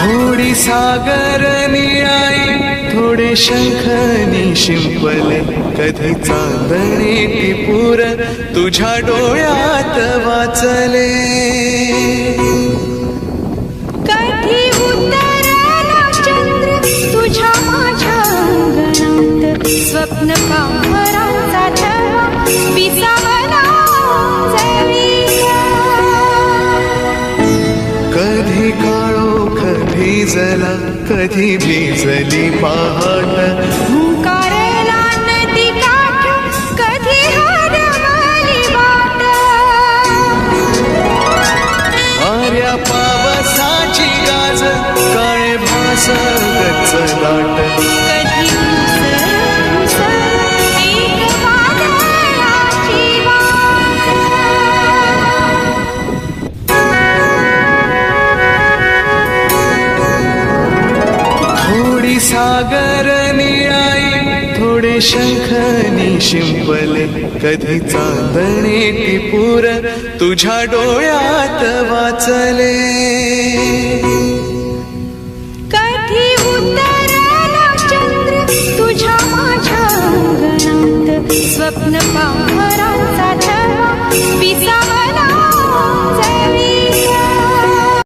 थोडी सागर निळाई थोडे शंखनी शिंपले कधी चांदणे टिपूर तुझ्या डोळ्यात वाचले. कधी उतरला चंद्र तुझ्या माझ्या अंगणात? स्वप्न पाहत भिजला कधी भिजली पहाट थोडी सागर निळाई थोडे शंखनी शिंपले कधी चांदणे टिपूर तुझ्या डोळ्यात वाचले. कधी उतरला चंद्र तुझ्या माझ्या अंगणात स्वप्न पाहत